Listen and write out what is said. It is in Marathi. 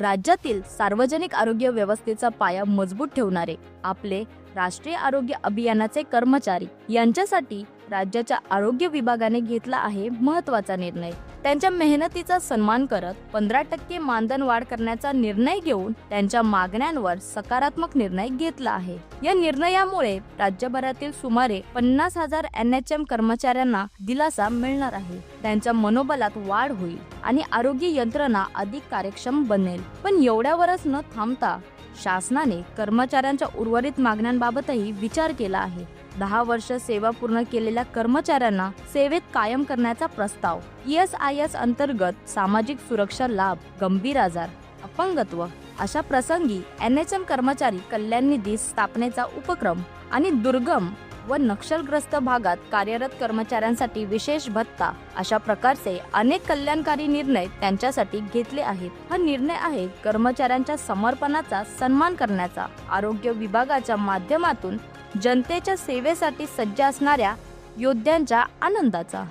राज्यातील सार्वजनिक आरोग्य व्यवस्थेचा पाया मजबूत ठेवणारे आपले राष्ट्रीय आरोग्य अभियानाचे कर्मचारी यांच्यासाठी राज्याच्या आरोग्य विभागाने घेतला आहे महत्त्वाचा निर्णय. त्यांच्या मेहनतीचा सन्मान करत पंधरा टक्के मानधन वाढ करण्याचा निर्णय घेऊन त्यांच्या मागण्यांवर सकारात्मक निर्णय घेतला आहे. या निर्णयामुळे राज्यभरातील सुमारे पन्नास हजार एन एच एम कर्मचाऱ्यांना दिलासा मिळणार आहे. त्यांच्या मनोबलात वाढ होईल आणि आरोग्य यंत्रणा अधिक कार्यक्षम बनेल. पण एवढ्यावरच न थांबता शासनाने कर्मचाऱ्यांच्या उर्वरित मागण्यांबाबतही विचार केला आहे. दहा वर्ष सेवा पूर्ण केलेल्या कर्मचाऱ्यांना सेवेत कायम करण्याचा प्रस्ताव. एस आय एस अंतर्गत सामाजिक सुरक्षा लाभ गंभीर आजार अपंगत्व अशा प्रसंगी एन एच एम कर्मचारी कल्याण निधी स्थापनेचा उपक्रम आणि दुर्गम व नक्षलग्रस्त भागात कार्यरत कर्मचाऱ्यांसाठी विशेष भत्ता अशा प्रकारचे अनेक कल्याणकारी निर्णय त्यांच्यासाठी घेतले आहेत. हा निर्णय आहे कर्मचाऱ्यांच्या समर्पणाचा सन्मान करण्याचा. आरोग्य विभागाच्या माध्यमातून जनतेच्या सेवेसाठी सज्ज असणाऱ्या योद्ध्यांच्या आनंदाचा.